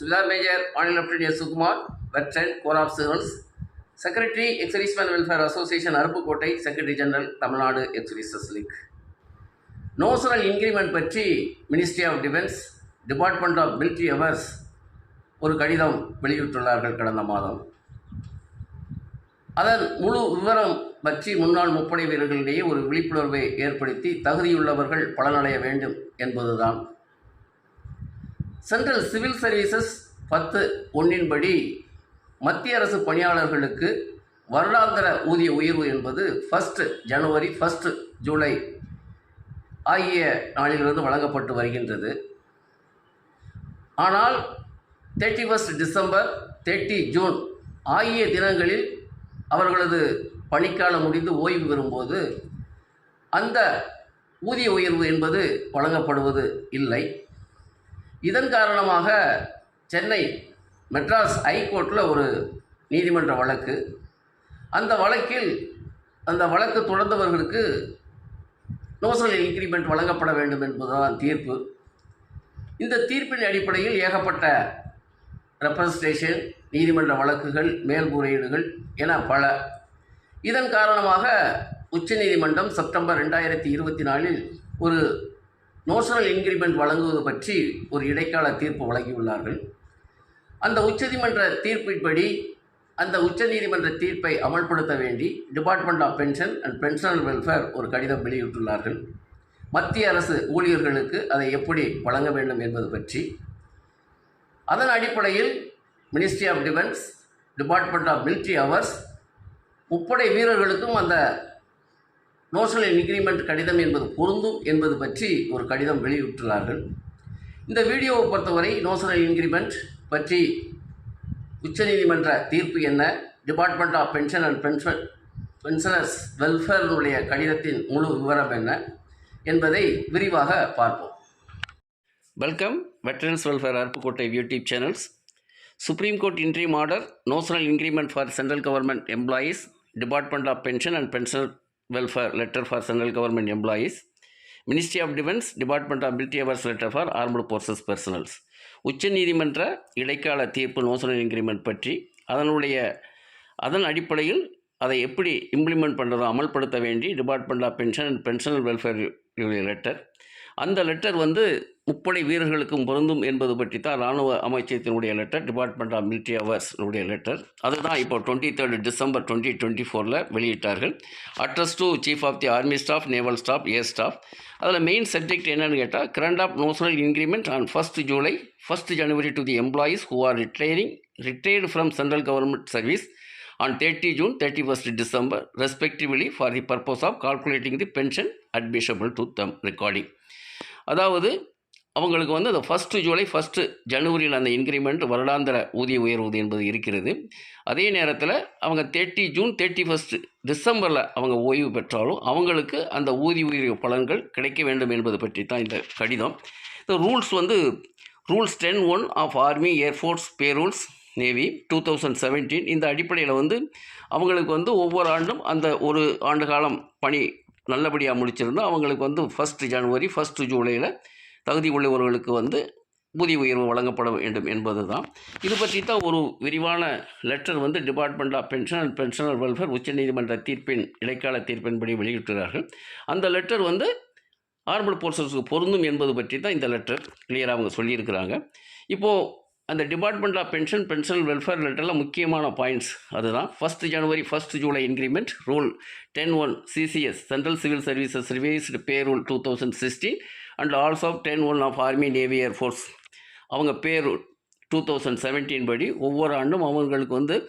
Suvidha major மாநில lieutenant S Sukumar veteran corps of signals. Secretary ex-servicemen welfare association Aruppukottai secretary general Tamil Nadu ex-servicemen league. Notional increment பற்றி ministry of defence department of military affairs ஒரு கடிதம் வெளியிட்டுள்ளார்கள் கடந்த மாதம். அதன் முழு விவரம் பற்றி முன்னாள் முப்படை வீரர்களிடையே ஒரு விழிப்புணர்வை ஏற்படுத்தி தகுதியுள்ளவர்கள் பலனடைய வேண்டும் என்பதுதான். சென்ட்ரல் சிவில் சர்வீசஸ் பத்து ஒன்றின்படி மத்திய அரசு பணியாளர்களுக்கு வருடாந்திர ஊதிய உயர்வு என்பது ஃபஸ்ட்டு ஜனவரி ஃபஸ்ட்டு ஜூலை ஆகிய நாளிலிருந்து வழங்கப்பட்டு வருகின்றது. ஆனால் thirty first December thirty June ஆகிய தினங்களில் அவர்களது பணிக்காலம் முடிந்து ஓய்வு பெறும்போது அந்த ஊதிய உயர்வு என்பது வழங்கப்படுவது இல்லை. இதன் காரணமாக சென்னை மெட்ராஸ் ஹைகோர்ட்டில் ஒரு நீதிமன்ற வழக்கு. அந்த வழக்கில் அந்த வழக்கு தொடர்ந்தவர்களுக்கு நோசல் இன்க்ரிமெண்ட் வழங்கப்பட வேண்டும் என்பதுதான் தீர்ப்பு. இந்த தீர்ப்பின் அடிப்படையில் ஏகப்பட்ட ரெப்ரசன்டேஷன் நீதிமன்ற வழக்குகள் மேல்முறையீடுகள் என பல. இதன் காரணமாக உச்சநீதிமன்றம் செப்டம்பர் ரெண்டாயிரத்தி இருபத்தி நாலில் ஒரு நோஷனல் இன்க்ரிமெண்ட் வழங்குவது பற்றி ஒரு இடைக்கால தீர்ப்பு வழங்கியுள்ளார்கள். அந்த உச்சநீதிமன்ற தீர்ப்பின்படி அந்த உச்சநீதிமன்ற தீர்ப்பை அமல்படுத்த வேண்டி department of pension and pensioners welfare ஒரு கடிதம் வெளியிட்டுள்ளார்கள். மத்திய அரசு ஊழியர்களுக்கு அதை எப்படி வழங்க வேண்டும் என்பது பற்றி. அதன் அடிப்படையில் ministry of defence department of military affairs முப்படை வீரர்களுக்கும் அந்த நோஷனல் இன்க்ரிமெண்ட் கடிதம் என்பது பொருந்தும் என்பது பற்றி ஒரு கடிதம் வெளியிட்டுள்ளார்கள். இந்த வீடியோவை பொறுத்தவரை நோஷனல் இன்க்ரிமெண்ட் பற்றி உச்சநீதிமன்ற தீர்ப்பு என்ன? Department of pension and pension pensioners வெல்ஃபேருடைய கடிதத்தின் முழு விவரம் என்ன என்பதை விரிவாக பார்ப்போம். Welcome veterans welfare Aruppukottai YouTube channels supreme court interim order notional increment for central government employees department of pension and pension welfare letter for central government employees ministry of defence department of military affairs letter for armed forces personnels உச்சநீதிமன்ற இடைக்கால தீர்ப்பு நோசனல் increment பற்றி அதனுடைய அதன் அடிப்படையில் அதை எப்படி implement பண்ணுறதோ அமல்படுத்த வேண்டி department of pension and pensioners welfare letter அந்த லெட்டர் வந்து முப்படை வீரர்களுக்கும் பொருந்தும் என்பது பற்றி தான் இராணுவ அமைச்சகத்தினுடைய லெட்டர் டிபார்ட்மெண்ட் ஆஃப் மிலிட்ரி அவர்ஸ்னுடைய லெட்டர் அதுதான் இப்போ twenty third December twenty twenty ஃபோரில் வெளியிட்டார்கள். Address to chief of the army staff naval staff air staff அதில் மெயின் சப்ஜெக்ட் என்னன்னு கேட்டால் grant of notional increment on first July first January to the employees who are retiring retired from central government service on 30 June 31st December respectively for the purpose of calculating the pension admissible to them recording. அதாவது அவங்களுக்கு வந்து அந்த first July first ஜனவரியில் அந்த increment வருடாந்திர ஊதிய உயர்வு என்பது இருக்கிறது. அதே நேரத்தில் அவங்க தேர்ட்டி ஜூன் தேர்ட்டி ஃபஸ்ட்டு டிசம்பரில் அவங்க ஓய்வு பெற்றாலும் அவங்களுக்கு அந்த ஊதிய உயர்வு பலன்கள் கிடைக்க வேண்டும் என்பது பற்றி தான் இந்த கடிதம். இந்த ரூல்ஸ் வந்து rules ten one of army air force pay rules navy two thousand seventeen இந்த அடிப்படையில் வந்து அவங்களுக்கு வந்து ஒவ்வொரு ஆண்டும் அந்த ஒரு ஆண்டு காலம் பணி நல்லபடியாக முடிச்சிருந்தால் அவங்களுக்கு வந்து ஃபஸ்ட்டு ஜனவரி ஃபஸ்ட்டு ஜூலையில் தகுதி உள்ளவர்களுக்கு வந்து ஊதிய உயர்வு வழங்கப்பட வேண்டும் என்பது தான் இது பற்றி தான் ஒரு விரிவான லெட்டர் வந்து department of pension and pensioner welfare உச்சநீதிமன்ற தீர்ப்பின் இடைக்கால தீர்ப்பின்படி வெளியிட்டுகிறார்கள் அந்த லெட்டர் வந்து ஆர்மல் போர்சஸுக்கு பொருந்தும் என்பது பற்றி தான் இந்த லெட்டர் கிளியராக அவங்க சொல்லியிருக்கிறாங்க. இப்போது அந்த department of pension pension welfare லெட்டரில் முக்கியமான பாயிண்ட்ஸ் அதுதான் first January first July increment rule ten one CCS central civil services revised pay rule two thousand sixteen and also ten one of army navy air force அவங்க pay rule two thousand seventeen படி ஒவ்வொரு ஆண்டும் அவங்களுக்கு வந்து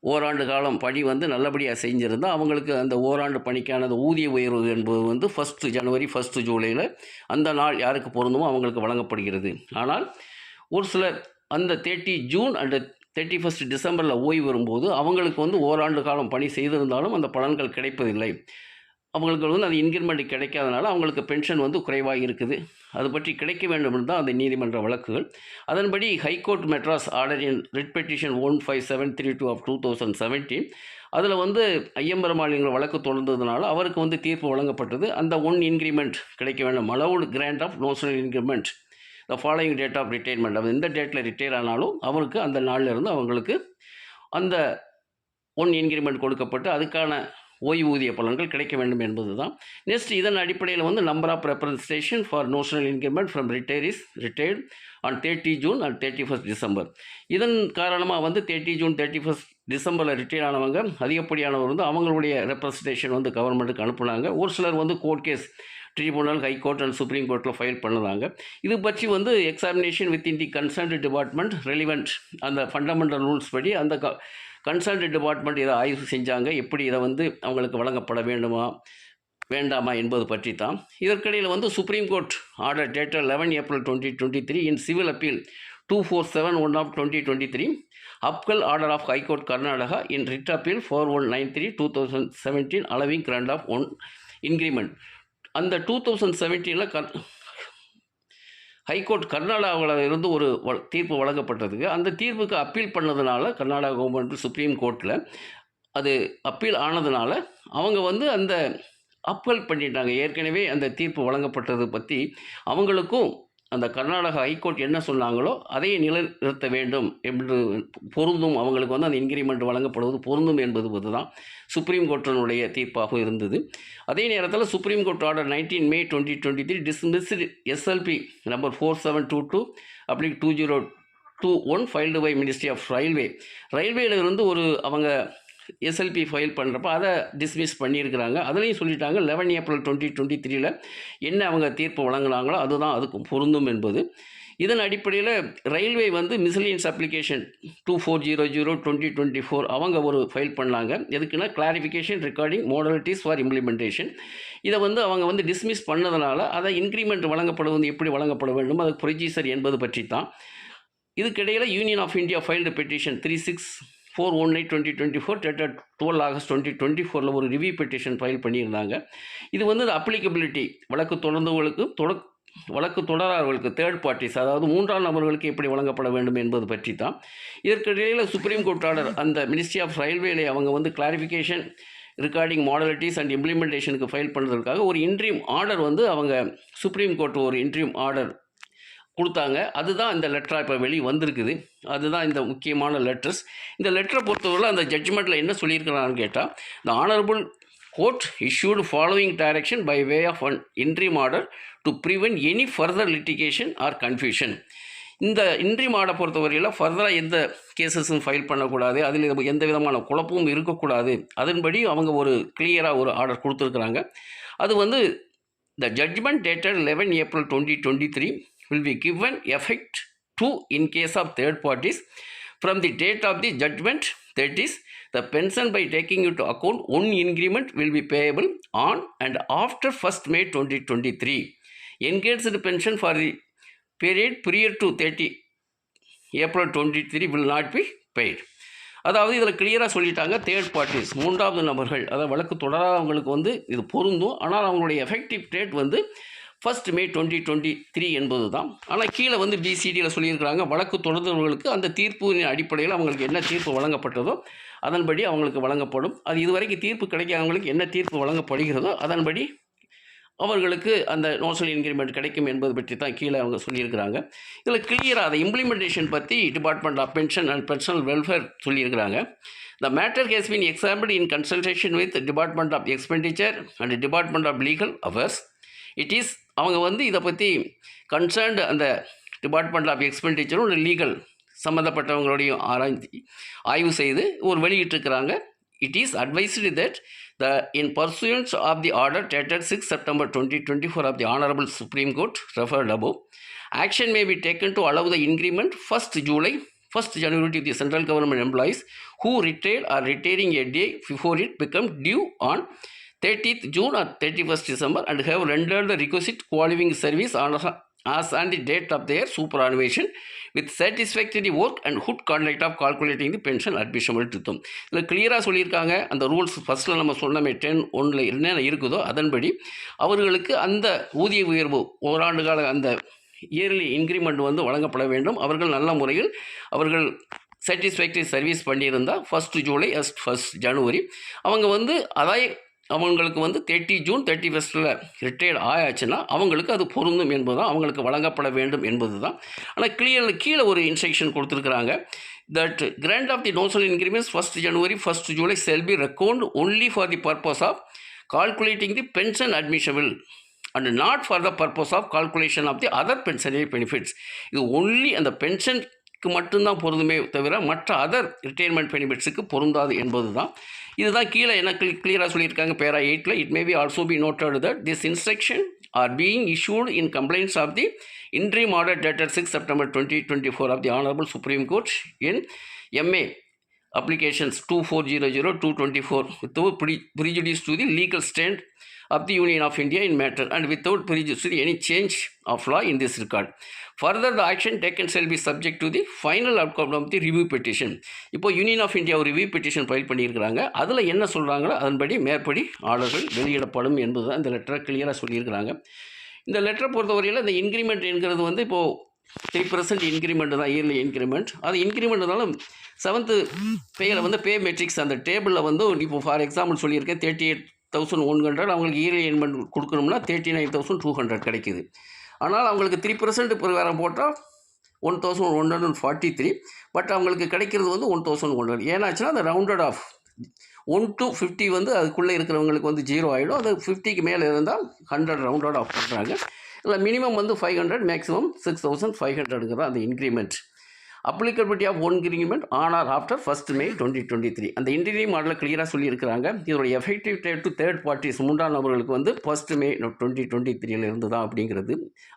ஓராண்டு காலம் பணி வந்து நல்லபடியாக செஞ்சுருந்தால் அவங்களுக்கு அந்த ஓராண்டு பணிக்கானது ஊதிய உயர்வு என்பது வந்து ஃபஸ்ட்டு ஜனவரி ஃபஸ்ட்டு ஜூலையில் அந்த நாள் யாருக்கு பொருந்துமோ அவங்களுக்கு வழங்கப்படுகிறது. ஆனால் ஒரு சில அந்த thirty June and thirty first டிசம்பரில் ஓய்வு வரும்போது அவங்களுக்கு வந்து ஓராண்டு காலம் பணி செய்திருந்தாலும் அந்த பலன்கள் கிடைப்பதில்லை. அவங்களுக்கு வந்து அந்த இன்க்ரிமெண்ட் கிடைக்காதனால அவங்களுக்கு பென்ஷன் வந்து குறைவாக இருக்குது. அது பற்றி கிடைக்க வேண்டும் தான் அந்த நீதிமன்ற வழக்குகள். அதன்படி high court Madras order in writ petition one five seven three two of two thousand seventeen அதில் வந்து ஐயம்பெருமாளிங்கிற வழக்கு தொடர்ந்ததுனால அவருக்கு வந்து தீர்ப்பு வழங்கப்பட்டது. அந்த ஒன் இன்க்ரிமெண்ட் கிடைக்க வேண்டும். Allowed grant of notional increment the following date of retirement அவர் எந்த டேட்டில் ரிட்டையர் ஆனாலும் அவருக்கு அந்த நாளில் இருந்து அவங்களுக்கு அந்த ஒன் இன்க்ரிமெண்ட் கொடுக்கப்பட்டு அதுக்கான ஓய்வூதிய பலன்கள் கிடைக்க வேண்டும் என்பது தான் நெக்ஸ்ட் இதன் அடிப்படையில் வந்து number of representation for notional increment from retirees retired on thirty June and thirty first December இதன் காரணமாக வந்து தேர்ட்டி ஜூன் தேர்ட்டி ஃபஸ்ட் டிசம்பரில் ரிட்டையர் ஆனவங்க அதிகப்படியானவர் வந்து அவங்களுடைய ரெப்ரசன்டேஷன் வந்து கவர்மெண்ட்டுக்கு அனுப்புனாங்க. ஒரு சிலர் வந்து court case tribunal high court and supreme கோர்ட்டில் ஃபைல் பண்ணுறாங்க இது பற்றி வந்து examination with in the concerned department relevant அந்த ஃபண்டமெண்டல் ரூல்ஸ் படி அந்த க கன்சர்ன்ட் டிபார்ட்மெண்ட் இதை ஆய்வு செஞ்சாங்க. எப்படி இதை வந்து அவங்களுக்கு வழங்கப்பட வேண்டுமா வேண்டாமா என்பது பற்றி தான். இதற்கிடையில் வந்து supreme court order dated eleven April twenty twenty three in civil appeal two four seven one of twenty twenty three அப்கல் order of high court Karnataka in writ appeal four one nine three two thousand seventeen allowing grant of one increment அந்த two thousand செவன்டீனில் கர் high court கர்நாடகாவில் இருந்து ஒரு தீர்ப்பு வழங்கப்பட்டதுக்கு. அந்த தீர்ப்புக்கு appeal பண்ணதுனால கர்நாடகா கவர்மெண்ட் சுப்ரீம் கோர்ட்டில் அது அப்பீல் ஆனதுனால அவங்க வந்து அந்த அப்பீல் பண்ணிட்டாங்க. ஏற்கனவே அந்த தீர்ப்பு வழங்கப்பட்டது பற்றி அவங்களுக்கும் அந்த கர்நாடக ஹைகோர்ட் என்ன சொன்னாங்களோ அதையே நிலைநிறுத்த வேண்டும் என்று பொருந்தும். அவங்களுக்கு வந்து அந்த இன்க்ரிமெண்ட் வழங்கப்படுவது பொருந்தும் என்பது தான் சுப்ரீம் கோர்ட்டினுடைய தீர்ப்பாக இருந்தது. அதே நேரத்தில் supreme court order nineteen May twenty twenty three dismissed SLP number four seven two two அப்படி two zero two one filed by ministry of railway ரயில்வேல இருந்து ஒரு அவங்க எஸ்எல்பி ஃபைல் பண்ணுறப்ப அதை டிஸ்மிஸ் பண்ணியிருக்கிறாங்க. அதுலேயும் சொல்லிட்டாங்க லெவன் ஏப்ரல் டுவெண்ட்டி டுவெண்ட்டி த்ரீல என்ன அவங்க தீர்ப்பு வழங்கினாங்களோ அதுதான் அதுக்கு பொருந்தும் என்பது. இதன் அடிப்படையில் ரயில்வே வந்து miscellaneous application two four zero zero twenty twenty four அவங்க ஒரு ஃபைல் பண்ணாங்க. எதுக்குன்னா clarification regarding modalities for implementation இதை வந்து அவங்க வந்து டிஸ்மிஸ் பண்ணதுனால அதை இன்க்ரிமெண்ட் வழங்கப்படுவது எப்படி வழங்கப்பட வேண்டும் அது ப்ரொசீஜர் என்பது பற்றி தான் இதுக்கிடையில் union of India filed petition three six four one eight twenty twenty four dated twelve August twenty twenty ஃபோரில் ஒரு ரிவ்யூ பெட்டிஷன் ஃபைல் பண்ணியிருந்தாங்க. இது வந்து அப்ளிகபிலிட்டி வழக்கு தொடர்ந்தவர்களுக்கு தொட வழக்கு தொடரார்களுக்கு தேர்ட் பார்ட்டிஸ் அதாவது மூன்றாம் நபர்களுக்கு எப்படி வழங்கப்பட வேண்டும் என்பது பற்றி தான் இதற்கிடையில் சுப்ரீம் கோர்ட் ஆர்டர் அந்த மினிஸ்ட்ரி ஆஃப் ரயில்வேலை அவங்க வந்து கிளாரிஃபிகேஷன் ரிகார்டிங் மாடலிட்டிஸ் அண்ட் இம்ப்ளிமெண்டேஷனுக்கு ஃபைல் பண்ணுறதுக்காக ஒரு இன்ட்ரீம் ஆர்டர் வந்து அவங்க சுப்ரீம் கோர்ட் ஒரு இன்ட்ரீம் ஆர்டர் கொடுத்தாங்க. அதுதான் இந்த லெட்டராக இப்போ வெளியே வந்திருக்குது. அதுதான் இந்த முக்கியமான லெட்டர்ஸ் இந்த லெட்டரை பொறுத்தவரை அந்த ஜட்ஜ்மெண்ட்டில் என்ன சொல்லியிருக்கிறான்னு கேட்டால் இந்த honourable court issued following direction by way of an interim order to prevent any further litigation or confusion. இந்த இன்ட்ரீம் ஆர்டை பொறுத்தவரையில் ஃபர்தராக எந்த கேசஸும் ஃபைல் பண்ணக்கூடாது. அதில் எந்த விதமான குழப்பமும் இருக்கக்கூடாது. அதன்படி அவங்க ஒரு கிளியராக ஒரு ஆர்டர் கொடுத்துருக்குறாங்க. அது வந்து the judgement dated eleven April twenty twenty three will be given effect to in case of third parties from the date of the judgment that is the pension by taking into account one increment will be payable on and after 1st may 2023 engaged pension for the period prior to 30 April twenty three will not be paid அதாவது இதில் கிளியராக சொல்லிட்டாங்க third parties மூன்றாவது நபர்கள் அதாவது வழக்கு தொடராதவங்களுக்கு வந்து இது பொருந்தும் ஆனால் அவங்களுடைய எஃபெக்டிவ் டேட் வந்து first May twenty twenty three என்பது தான் ஆனால் கீழே வந்து பிசிடியில் சொல்லியிருக்கிறாங்க. வழக்கு தொடர்ந்தவர்களுக்கு அந்த தீர்ப்பின் அடிப்படையில் அவங்களுக்கு என்ன தீர்ப்பு வழங்கப்பட்டதோ அதன்படி அவங்களுக்கு வழங்கப்படும். அது இதுவரைக்கும் தீர்ப்பு கிடைக்காதவங்களுக்கு என்ன தீர்ப்பு வழங்கப்படுகிறதோ அதன்படி அவர்களுக்கு அந்த நோசல் இன்க்ரிமெண்ட் கிடைக்கும் என்பது பற்றி தான் கீழே அவங்க சொல்லியிருக்கிறாங்க. இதில் கிளியராக அதை இம்ப்ளிமெண்டேஷன் பற்றி department of pension and personnel welfare சொல்லியிருக்கிறாங்க. The matter has been example in consultation with department of expenditure and department of legal affairs it is அவங்க வந்து இதை பற்றி கன்சர்ன்டு அந்த டிபார்ட்மெண்ட் ஆஃப் எக்ஸ்பெண்டிச்சரும் லீகல் சம்மந்தப்பட்டவங்களோடையும் ஆராய்ந்து ஆய்வு செய்து ஒரு வெளியிட்டிருக்கிறாங்க. It is advised that the in pursuance of the order dated six September twenty twenty four of the honourable supreme court referred above action may be taken to allow the increment 1st July 1st January to the central government employees who retired or retiring a day before it become due on 30th June or 31st December and have rendered the requisite qualifying service on as on the date of their superannuation with satisfactory work and good conduct of calculating the pension admissible to them. இதில் கிளியராக சொல்லியிருக்காங்க. அந்த rules ஃபஸ்ட்டில் நம்ம சொன்னமே ten ஒன்றில் என்னென்ன இருக்குதோ அதன்படி அவர்களுக்கு அந்த ஊதிய உயர்வு ஓராண்டு கால அந்த இயர்லி இன்க்ரிமெண்ட் வந்து வழங்கப்பட வேண்டும். அவர்கள் நல்ல முறையில் அவர்கள் சாட்டிஸ்ஃபேக்டரி சர்வீஸ் பண்ணியிருந்தால் ஃபஸ்ட்டு ஜூலை அஸ்ட் ஃபஸ்ட் ஜனவரி அவங்க வந்து அதை அவங்களுக்கு வந்து தேர்ட்டி ஜூன் தேர்ட்டி ஃபஸ்ட்டில் ரிட்டையர்ட் ஆயாச்சுன்னா அவங்களுக்கு அது பொருந்தும் என்பது தான் அவங்களுக்கு வழங்கப்பட வேண்டும் என்பது தான் ஆனால் கிளியர் கீழே ஒரு இன்ஸ்ட்ரக்ஷன் கொடுத்துருக்குறாங்க. That grant of the notional increments first January first July shall be reckoned only for the purpose of calculating the pension admissible and not for the purpose of calculation of the other pensionary benefits இது only அந்த pension க்கு மட்டும்தான் பொருந்துமே தவிர மற்ற other retirement பெனிஃபிட்ஸுக்கு பொருந்தாது என்பது தான் இதுதான் கீழே என்ன கிளி கிளியராக சொல்லியிருக்காங்க பேரா எயிட்டில் it may be also be noted that this instruction are being issued in compliance of the interim model dated six September twenty twenty four of the honourable supreme court in MA applications two four zero zero two twenty four with pre prejudice to the legal stand of the Union of India in matter and without prejudice to any change of law in this regard. Further, the action taken shall be subject to the final outcome of the review petition இப்போ union of India ஒரு review petition file பண்ணியிருக்கிறாங்க. அதில் என்ன சொல்கிறாங்களோ அதன்படி மேற்படி ஆர்டர்கள் வெளியிடப்படும் என்பது தான் இந்த லெட்டரை கிளியராக சொல்லியிருக்கிறாங்க. இந்த லெட்டரை பொறுத்தவரையில் இந்த இன்க்ரிமெண்ட் என்கிறது வந்து இப்போது த்ரீ பர்சன்ட் இன்க்ரிமெண்ட் தான் இயர்லி இன்க்ரிமெண்ட் அது இன்க்ரிமெண்ட்னாலும் செவன்த்து பேயில் வந்து பே மெட்ரிக்ஸ் அந்த டேபிளில் வந்து இப்போ ஃபார் எக்ஸாம்பிள் சொல்லியிருக்கேன் thirty eight thousand one hundred அவங்களுக்கு இயர்லி என்மெண்ட் கொடுக்கணும்னா thirty nine thousand two hundred கிடைக்குது. ஆனால் அவங்களுக்கு த்ரீ பர்சன்ட் பிரகாரம் போட்டால் one thousand one hundred forty three but அவங்களுக்கு கிடைக்கிறது வந்து ஒன் தௌசண்ட் ஒன் ஹண்ட்ரட் ஏன்னாச்சுன்னா அந்த rounded off one to fifty வந்து அதுக்குள்ளே இருக்கிறவங்களுக்கு வந்து ஜீரோ ஆகிடும் அது ஃபிஃப்டிக்கு மேலே இருந்தால் ஹண்ட்ரட் ரவுண்டட் ஆஃப் பண்ணுறாங்க இல்லை மினிமம் வந்து five hundred maximum six thousand five ஹண்ட்ரடுங்கிற அந்த increment applicability of one increment on or after first May twenty twenty three அந்த இன்டீரியம் மாடலில் கிளியராக சொல்லியிருக்கிறாங்க. இதோட effective date to third parties மூன்றாம் நபர்களுக்கு வந்து ஃபஸ்ட் மே டுவெண்ட்டி டுவெண்ட்டி த்ரீல இருந்து தான் அப்படிங்கிறது.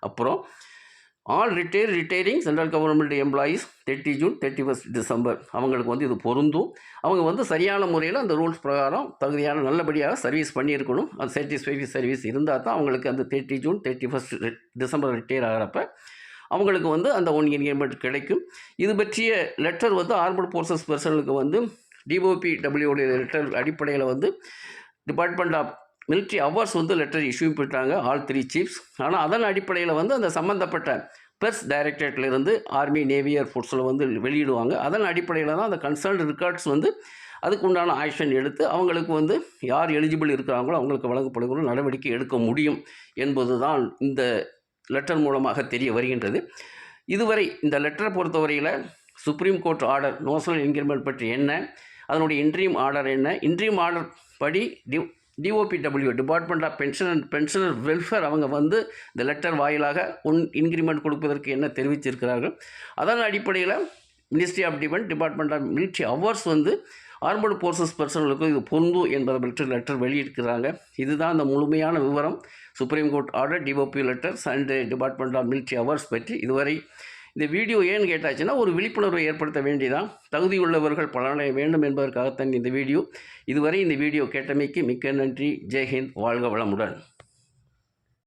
அப்புறம் all retire retiring central government employees thirty June thirty first December அவங்களுக்கு வந்து இது பொருந்தும். அவங்க வந்து சரியான முறையில் அந்த ரூல்ஸ் பிரகாரம் தகுதியான நல்லபடியாக சர்வீஸ் பண்ணியிருக்கணும். அந்த சாட்டிஸ்ஃபைடு சர்வீஸ் இருந்தால் தான் அவங்களுக்கு அந்த thirty June thirty first December retire ஆகிறப்ப அவங்களுக்கு வந்து அந்த ஒன் இன்கிரிமெண்ட் கிடைக்கும். இது பற்றிய லெட்டர் வந்து ஆர்மட் ஃபோர்ஸஸ் பர்சனலுக்கு வந்து டிஓபி டபிள்யூடைய லெட்டர் அடிப்படையில் வந்து டிபார்ட்மெண்ட் ஆஃப் மிலிட்ரி ஹவர்ஸ் வந்து லெட்டர் இஷ்யூ பண்ணிட்டாங்க ஆல் த்ரீ சீஃப்ஸ் ஆனால் அதன் அடிப்படையில் வந்து அந்த சம்மந்தப்பட்ட ப்ரெஸ் டைரக்டரேட்லேருந்து ஆர்மி நேவி ஏர்ஃபோர்ஸில் வந்து வெளியிடுவாங்க. அதன் அடிப்படையில் தான் அந்த கன்சர்ன்டு ரெக்கார்ட்ஸ் வந்து அதுக்கு உண்டான ஆக்ஷன் எடுத்து அவங்களுக்கு வந்து யார் எலிஜிபிள் இருக்கிறாங்களோ அவங்களுக்கு வழங்கப்படுகிற நடவடிக்கை எடுக்க முடியும் என்பது தான் இந்த லெட்டர் மூலமாக தெரிய வருகின்றது. இதுவரை இந்த லெட்டரை பொறுத்தவரையில் supreme court order notional increment பற்றி என்ன அதனுடைய இன்ட்ரீம் ஆர்டர் என்ன இன்ட்ரீம் ஆர்டர் படி D DOPW department of pension and pensioner welfare அவங்க வந்து இந்த லெட்டர் வாயிலாக உன் இன்க்ரிமெண்ட் கொடுப்பதற்கு என்ன தெரிவிச்சிருக்கிறார்கள் அதன் அடிப்படையில் ministry of defence department of military affairs வந்து ஆர்மடு ஃபோர்ஸஸ் பர்சனலுக்கு இது பொருந்தும் என்பதை பற்றி லெட்டர் வெளியிட்டிருக்கிறாங்க. இதுதான் அந்த முழுமையான விவரம். Supreme court order DOP letters and department of military affairs பற்றி இதுவரை. இந்த வீடியோ ஏன்னு கேட்டாச்சுன்னா ஒரு விழிப்புணர்வை ஏற்படுத்த வேண்டியதான் தகுதியுள்ளவர்கள் பலனடைய வேண்டும் என்பதற்காகத்தான் இந்த வீடியோ இதுவரை இந்த வீடியோ கேட்டமைக்கு மிக்க நன்றி. ஜெய்ஹிந்த். வாழ்க வளமுடன்.